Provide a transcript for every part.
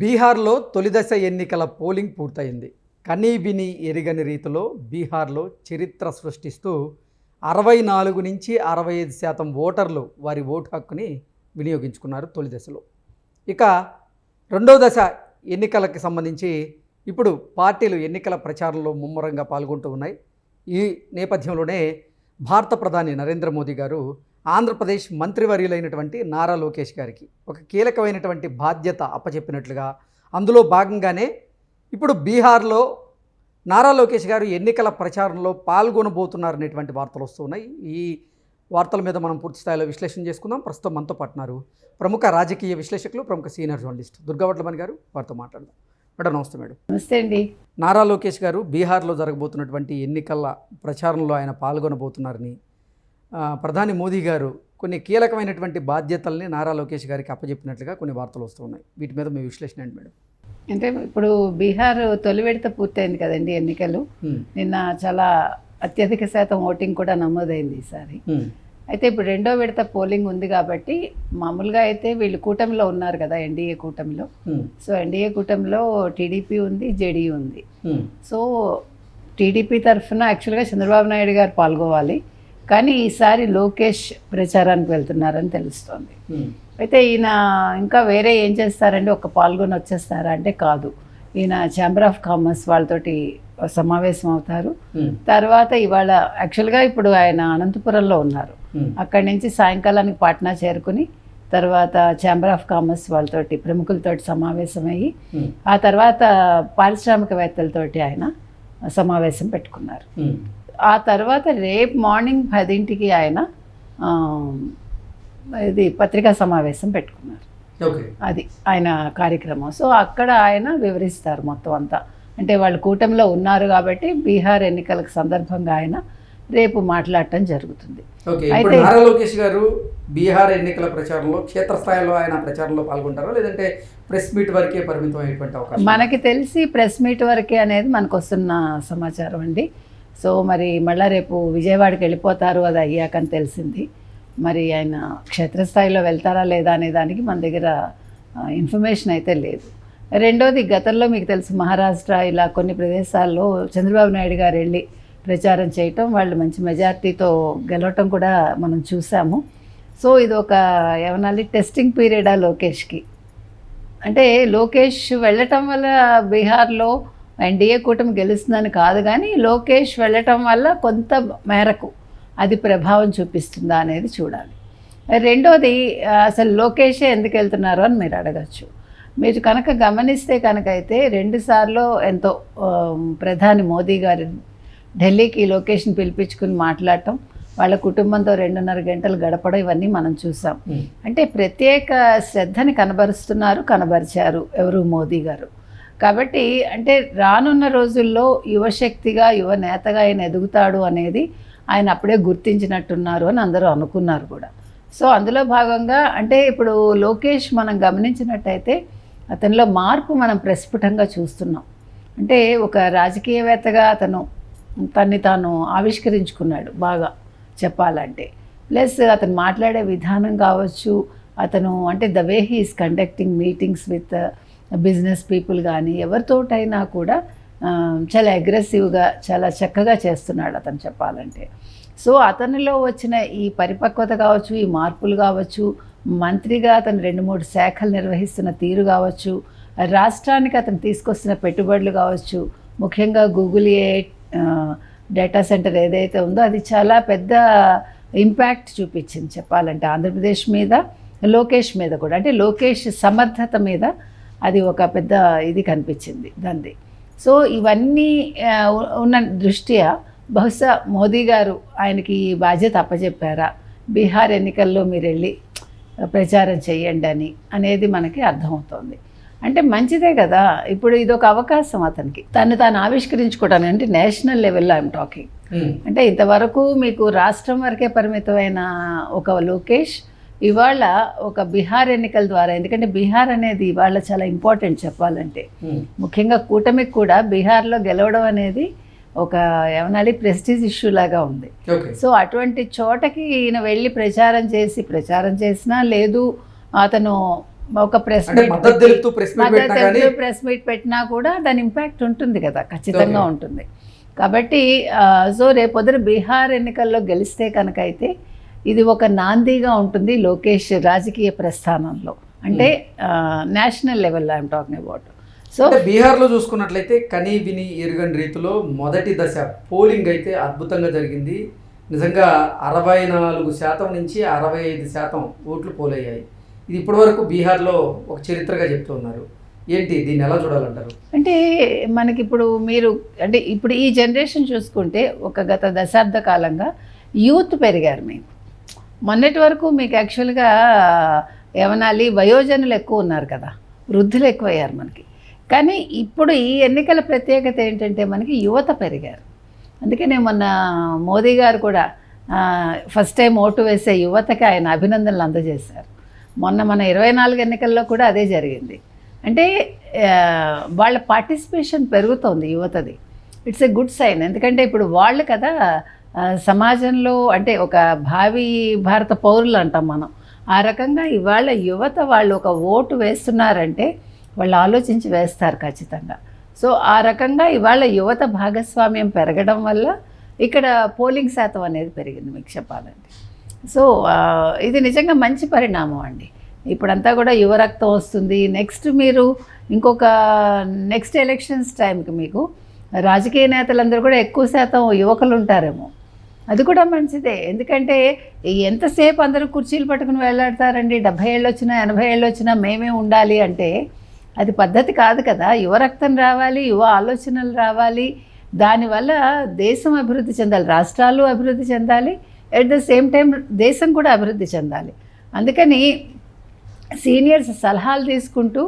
బీహార్లో తొలిదశ ఎన్నికల పోలింగ్ పూర్తయింది. కనీ విని ఎరిగని రీతిలో బీహార్లో చరిత్ర సృష్టిస్తూ అరవై నాలుగు నుంచి అరవై ఐదు శాతం ఓటర్లు వారి ఓటు హక్కుని వినియోగించుకున్నారు తొలి దశలో. ఇక రెండో దశ ఎన్నికలకు సంబంధించి ఇప్పుడు పార్టీలు ఎన్నికల ప్రచారంలో ముమ్మరంగా పాల్గొంటూ ఉన్నాయి. ఈ నేపథ్యంలోనే భారత ప్రధాని నరేంద్ర మోదీ గారు ఆంధ్రప్రదేశ్ మంత్రివర్యులైనటువంటి నారా లోకేష్ గారికి ఒక కీలకమైనటువంటి బాధ్యత అప్పచెప్పినట్లుగా అందులో భాగంగానే ఇప్పుడు బీహార్లో నారా లోకేష్ గారు ఎన్నికల ప్రచారంలో పాల్గొనబోతున్నారనేటువంటి వార్తలు వస్తున్నాయి ఈ వార్తల మీద మనం పూర్తి స్థాయిలో విశ్లేషణ చేసుకుందాం. ప్రస్తుతం మనతో పట్టినారు ప్రముఖ రాజకీయ విశ్లేషకులు ప్రముఖ సీనియర్ జర్నలిస్ట్ దుర్గావట్లమణి గారు. వారితో మాట్లాడదాం. మేడం నమస్తే మేడం. నమస్తే అండి. నారా లోకేష్ గారు బీహార్లో జరగబోతున్నటువంటి ఎన్నికల ప్రచారంలో ఆయన పాల్గొనబోతున్నారని ప్రధాని మోదీ గారు కొన్ని కీలకమైనటువంటి బాధ్యతల్ని నారా లోకేష్ గారికి అప్పచెప్పినట్లుగా కొన్ని వార్తలు వస్తున్నాయి వీటి మీద మీ విశ్లేషణ ఏంటి మేడం అంటే ఇప్పుడు బీహార్ తొలి విడత పూర్తయింది కదండి ఎన్నికలు. నిన్న చాలా అత్యధిక శాతం ఓటింగ్ కూడా నమోదైంది ఈసారి. అయితే ఇప్పుడు రెండో విడత పోలింగ్ ఉంది కాబట్టి మామూలుగా అయితే వీళ్ళు కూటమిలో ఉన్నారు కదా ఎన్డీఏ కూటమిలో. సో ఎన్డీఏ కూటమిలో టీడీపీ ఉంది జేడీయూ ఉంది. సో టీడీపీ తరఫున యాక్చువల్గా చంద్రబాబు నాయుడు గారు పాల్గొవాలి కానీ ఈసారి లోకేష్ ప్రచారానికి వెళ్తున్నారని తెలుస్తోంది హ్మ్. అయితే ఈయన ఇంకా వేరే ఏం చేస్తారంటే ఒక పాల్గొని వచ్చేస్తారా అంటే కాదు ఈయన ఛాంబర్ ఆఫ్ కామర్స్ వాళ్ళతోటి సమావేశం అవుతారు హ్మ్. తర్వాత ఇవాళ యాక్చువల్గా ఇప్పుడు ఆయన అనంతపురంలో ఉన్నారు హ్మ్. అక్కడి నుంచి సాయంకాలానికి పాట్నా చేరుకుని తర్వాత ఛాంబర్ ఆఫ్ కామర్స్ వాళ్ళతోటి ప్రముఖులతోటి సమావేశమయ్యి. ఆ తర్వాత పారిశ్రామికవేత్తలతోటి ఆయన సమావేశం పెట్టుకున్నారు. ఆ తర్వాత రేపు మార్నింగ్ పదింటికి ఆయన ఇది పత్రికా సమావేశం పెట్టుకున్నారు. అది ఆయన కార్యక్రమం. సో అక్కడ ఆయన వివరిస్తారు మొత్తం అంతా. అంటే వాళ్ళు కూటమిలో ఉన్నారు కాబట్టి బీహార్ ఎన్నికలకు సందర్భంగా ఆయన రేపు మాట్లాడటం జరుగుతుంది. అయితే- నారా లోకేష్ గారు బీహార్ ఎన్నికల ప్రచారంలో క్షేత్రస్థాయిలో ఆయన ప్రచారంలో పాల్గొంటారా? లేదంటే ప్రెస్ మీట్ వరకే పరిమితం అయ్యేటువంటి అవకాశం? మనకి తెలిసి ప్రెస్ మీట్ వరకే అనేది మనకు వస్తున్న సమాచారం అండి. సో మరి మళ్ళీ రేపు విజయవాడకి వెళ్ళిపోతారు అది అయ్యాకని తెలిసింది. మరి ఆయన క్షేత్రస్థాయిలో వెళ్తారా లేదా అనే దానికి మన దగ్గర ఇన్ఫర్మేషన్ అయితే లేదు. రెండోది గతంలో మీకు తెలుసు మహారాష్ట్ర ఇలా కొన్ని ప్రదేశాల్లో చంద్రబాబు నాయుడు గారు వెళ్ళి ప్రచారం చేయటం వాళ్ళు మంచి మెజార్టీతో గెలవటం కూడా మనం చూసాము. సో ఇది ఒక ఏమనాలి టెస్టింగ్ పీరియడా లోకేష్కి. అంటే లోకేష్ వెళ్ళటం వల్ల బీహార్లో ఎన్డీఏ కూటమి గెలుస్తుందని కాదు కానీ లోకేష్ వెళ్ళటం వల్ల కొంత మేరకు అది ప్రభావం చూపిస్తుందా అనేది చూడాలి. రెండోది అసలు లోకేషే ఎందుకు వెళ్తున్నారో అని మీరు అడగచ్చు. మీరు కనుక గమనిస్తే కనుక అయితే రెండుసార్లు ఎంతో ప్రధాని మోదీ గారు ఢిల్లీకి లొకేషన్ పిలిపించుకుని మాట్లాడటం వాళ్ళ కుటుంబంతో రెండున్నర గంటలు గడపడం ఇవన్నీ మనం చూసాం. అంటే ప్రత్యేక శ్రద్ధని కనబరుస్తున్నారు కనబరిచారు ఎవరు మోదీ గారు. కాబట్టి అంటే రానున్న రోజుల్లో యువశక్తిగా యువ నేతగా ఆయన ఎదుగుతాడు అనేది ఆయన అప్పుడే గుర్తించినట్టున్నారు అని అందరూ అనుకున్నారు కూడా. సో అందులో భాగంగా అంటే ఇప్పుడు లోకేష్ మనం గమనించినట్టయితే అతనిలో మార్పు మనం ప్రస్ఫుటంగా చూస్తున్నాం. అంటే ఒక రాజకీయవేత్తగా అతను తన్ని తాను ఆవిష్కరించుకున్నాడు బాగా చెప్పాలంటే. ప్లస్ అతను మాట్లాడే విధానం కావచ్చు అతను అంటే the way he's conducting meetings with business people కానీ ఎవరితోటైనా కూడా చాలా అగ్రెసివ్గా చాలా చక్కగా చేస్తున్నాడు అతను చెప్పాలంటే. సో అతనిలో వచ్చిన ఈ పరిపక్వత కావచ్చు ఈ మార్పులు కావచ్చు మంత్రిగా అతను రెండు మూడు శాఖలు నిర్వహిస్తున్న తీరు కావచ్చు రాష్ట్రానికి అతను తీసుకొస్తున్న పెట్టుబడులు కావచ్చు ముఖ్యంగా గూగుల్ ఏ డేటా సెంటర్ ఏదైతే ఉందో అది చాలా పెద్ద ఇంపాక్ట్ చూపించింది చెప్పాలంటే. ఆంధ్రప్రదేశ్ మీద లోకేష్ మీద కూడా అంటే లోకేష్ సమర్థత మీద అది ఒక పెద్ద ఇది కనిపించింది దాన్ని సో ఇవన్నీ ఉన్న దృష్ట్యా బహుశా మోదీ గారు ఆయనకి ఈ బాధ్యత అప్పచెప్పారా బీహార్ ఎన్నికల్లో మీరు వెళ్ళి ప్రచారం చేయండి అని అనేది మనకి అర్థమవుతోంది. అంటే మంచిదే కదా ఇప్పుడు ఇదొక అవకాశం అతనికి. తను తాను ఆవిష్కరించుకోవడానికి అంటే నేషనల్ లెవెల్లో ఐఎమ్ టాకింగ్. అంటే ఇంతవరకు మీకు రాష్ట్రం వరకే పరిమితమైన ఒక లోకేష్ ఇవాళ ఒక బీహార్ ఎన్నికల ద్వారా ఎందుకంటే బీహార్ అనేది ఇవాళ చాలా ఇంపార్టెంట్ చెప్పాలంటే హ్మ్. ముఖ్యంగా కూటమికి కూడా బీహార్లో గెలవడం అనేది ఒక ఏమనాలి ప్రెస్టీజ్ ఇష్యూ లాగా ఉంది సో అటువంటి చోటకి ఈయన వెళ్ళి ప్రచారం చేసి ప్రచారం చేసినా లేదు అతను ఒక ప్రెస్ మీట్ ప్రెస్ మీట్ పెట్టినా కూడా దాని ఇంపాక్ట్ ఉంటుంది కదా ఖచ్చితంగా. ఉంటుంది కాబట్టి సో రేపొద్దున బీహార్ ఎన్నికల్లో గెలిస్తే కనుక అయితే ఇది ఒక నాందిగా ఉంటుంది లోకేష్ రాజకీయ ప్రస్థానంలో. అంటే national level I'm talking about so బీహార్లో చూసుకున్నట్లయితే కనీ విని ఎరుగని రీతిలో మొదటి దశ పోలింగ్ అయితే అద్భుతంగా జరిగింది. నిజంగా అరవై నాలుగు శాతం నుంచి అరవై ఐదు శాతం ఓట్లు పోలయ్యాయి. ఇది ఇప్పటివరకు బీహార్లో ఒక చరిత్రగా చెప్తూ ఉన్నారు. ఏంటి దీన్ని ఎలా చూడాలంటారు? అంటే మనకి ఇప్పుడు మీరు అంటే ఇప్పుడు ఈ జనరేషన్ చూసుకుంటే ఒక గత దశాబ్ద కాలంగా యూత్ పెరిగారు మేము. మొన్నటి వరకు మీకు యాక్చువల్గా ఏమనాలి వయోజనులు ఎక్కువ ఉన్నారు కదా. వృద్ధులు ఎక్కువయ్యారు మనకి. కానీ ఇప్పుడు ఈ ఎన్నికల ప్రత్యేకత ఏంటంటే మనకి యువత పెరిగారు. అందుకే నేను మొన్న మోదీ గారు కూడా ఫస్ట్ టైం ఓటు వేసే యువతకి ఆయన అభినందనలు అందజేశారు. మొన్న మన ఇరవై నాలుగు ఎన్నికల్లో కూడా అదే జరిగింది. అంటే వాళ్ళ పార్టిసిపేషన్ పెరుగుతోంది యువతది. ఇట్స్ ఎ గుడ్ సైన్ ఎందుకంటే ఇప్పుడు వాళ్ళు కదా సమాజంలో అంటే ఒక భావి భారత పౌరులు అంటాం మనం. ఆ రకంగా ఇవాళ యువత వాళ్ళు ఒక ఓటు వేస్తున్నారంటే వాళ్ళు ఆలోచించి వేస్తారు ఖచ్చితంగా. సో ఆ రకంగా ఇవాళ యువత భాగస్వామ్యం పెరగడం వల్ల ఇక్కడ పోలింగ్ శాతం అనేది పెరిగింది మీకు చెప్పాలంటే. సో ఇది నిజంగా మంచి పరిణామం అండి. ఇప్పుడంతా కూడా యువ రక్తం వస్తుంది. నెక్స్ట్ మీరు ఇంకొక నెక్స్ట్ ఎలక్షన్స్ టైంకి మీకు రాజకీయ నేతలందరూ కూడా ఎక్కువ శాతం యువకులు ఉంటారేమో. అది కూడా మంచిదే. ఎందుకంటే ఎంతసేపు అందరూ కుర్చీలు పట్టుకుని వెళ్ళాడతారండి? డెబ్భై ఏళ్ళు వచ్చినా ఎనభై ఏళ్ళు వచ్చినా మేమే ఉండాలి అంటే అది పద్ధతి కాదు కదా. యువ రక్తం రావాలి యువ ఆలోచనలు రావాలి. దానివల్ల దేశం అభివృద్ధి చెందాలి రాష్ట్రాలు అభివృద్ధి చెందాలి ఎట్ ద సేమ్ టైం దేశం కూడా అభివృద్ధి చెందాలి. అందుకని సీనియర్స్ సలహాలు తీసుకుంటూ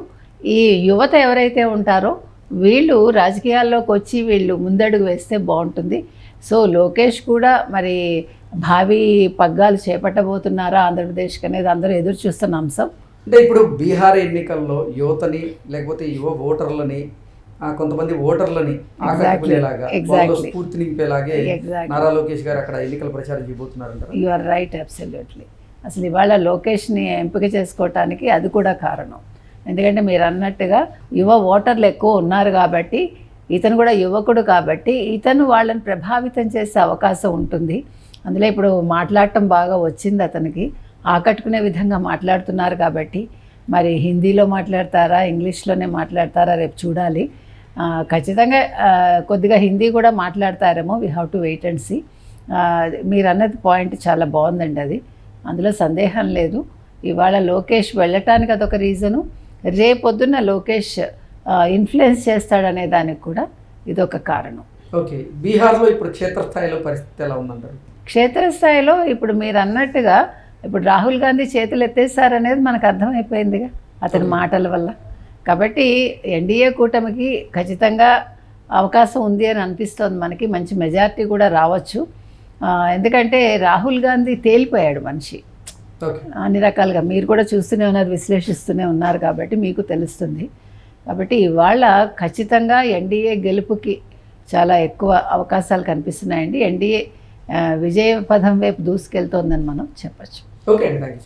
ఈ యువత ఎవరైతే ఉంటారో వీళ్ళు రాజకీయాల్లోకి వచ్చి వీళ్ళు ముందడుగు వేస్తే బాగుంటుంది. సో లోకేష్ కూడా మరి భావి పగ్గాలు చేపట్టబోతున్నారా ఆంధ్రప్రదేశ్కి అనేది అందరూ ఎదురు చూస్తున్న అంశం. అంటే ఇప్పుడు బీహార్ ఎన్నికల్లో యువతని లేకపోతే యువ ఓటర్లని కొంతమంది ఓటర్లని ఆకట్టుకునేలాగా స్ఫూర్తి నింపేలాగే. నారా లోకేష్ గారు అక్కడ ఎన్నికల ప్రచారం యు ఆర్ రైట్ అబ్సల్యూట్లీ అసలు ఇవాళ లోకేష్ని ఎంపిక చేసుకోవటానికి అది కూడా కారణం. ఎందుకంటే మీరు అన్నట్టుగా యువ ఓటర్లు ఎక్కువ ఉన్నారు కాబట్టి ఇతను కూడా యువకుడు కాబట్టి ఇతను వాళ్ళని ప్రభావితం చేసే అవకాశం ఉంటుంది. అందులో ఇప్పుడు మాట్లాడటం బాగా వచ్చింది అతనికి. ఆకట్టుకునే విధంగా మాట్లాడుతున్నారు కాబట్టి. మరి హిందీలో మాట్లాడతారా ఇంగ్లీష్లోనే మాట్లాడతారా రేపు చూడాలి. ఖచ్చితంగా కొద్దిగా హిందీ కూడా మాట్లాడతారేమో. We have to wait and see మీరు అన్నది పాయింట్ చాలా బాగుందండి అది. అందులో సందేహం లేదు. ఇవాళ లోకేష్ వెళ్ళటానికి అదొక రీజను. రేపొద్దున్న లోకేష్ ఇన్ఫ్లుయెన్స్ చేస్తాడనే దానికి కూడా ఇదొక కారణం. ఓకే బీహార్లో ఇప్పుడు క్షేత్రస్థాయిలో పరిస్థితి ఎలా ఉందంటారు? క్షేత్రస్థాయిలో ఇప్పుడు మీరు అన్నట్టుగా ఇప్పుడు రాహుల్ గాంధీ చేతులు ఎత్తేసారనేది మనకు అర్థమైపోయిందిగా అతని మాటల వల్ల. కాబట్టి ఎన్డీఏ కూటమికి ఖచ్చితంగా అవకాశం ఉంది అని అనిపిస్తోంది మనకి మంచి మెజారిటీ కూడా రావచ్చు. ఎందుకంటే రాహుల్ గాంధీ తేలిపోయాడు మనిషి. అన్ని రకాలుగా మీరు కూడా చూస్తూనే ఉన్నారు విశ్లేషిస్తూనే ఉన్నారు కాబట్టి మీకు తెలుస్తుంది. కాబట్టి ఇవాళ ఖచ్చితంగా ఎన్డీఏ గెలుపుకి చాలా ఎక్కువ అవకాశాలు కనిపిస్తున్నాయండి. ఎన్డీఏ విజయ పదం వైపు దూసుకెళ్తోందని మనం చెప్పచ్చు. ఓకే అండి. Thank you